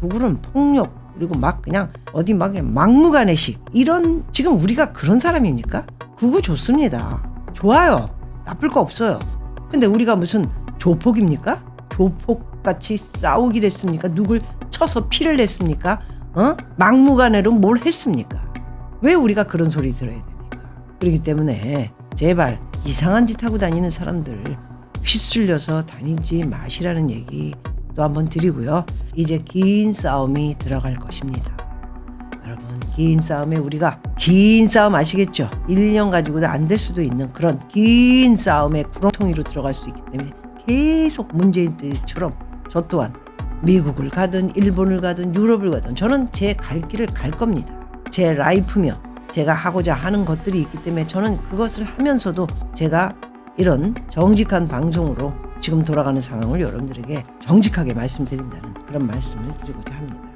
구글은 폭력 그리고 막 그냥 어디 막 막무가내식 이런 지금 우리가 그런 사람입니까? 그거 좋습니다. 좋아요. 나쁠 거 없어요. 근데 우리가 무슨 조폭입니까? 조폭같이 싸우기를 했습니까? 누굴 쳐서 피를 냈습니까? 어? 막무가내로 뭘 했습니까? 왜 우리가 그런 소리 들어야 됩니까? 그렇기 때문에 제발 이상한 짓 하고 다니는 사람들 휘둘려서 다니지 마시라는 얘기 또 한번 드리고요. 이제 긴 싸움이 들어갈 것입니다. 여러분 긴 싸움에 우리가 긴 싸움 아시겠죠? 1년 가지고도 안될 수도 있는 그런 긴 싸움에 구렁텅이로 들어갈 수 있기 때문에 계속 문재인 때처럼 저 또한 미국을 가든 일본을 가든 유럽을 가든 저는 제 갈 길을 갈 겁니다. 제 라이프며 제가 하고자 하는 것들이 있기 때문에 저는 그것을 하면서도 제가 이런 정직한 방송으로 지금 돌아가는 상황을 여러분들에게 정직하게 말씀드린다는 그런 말씀을 드리고자 합니다.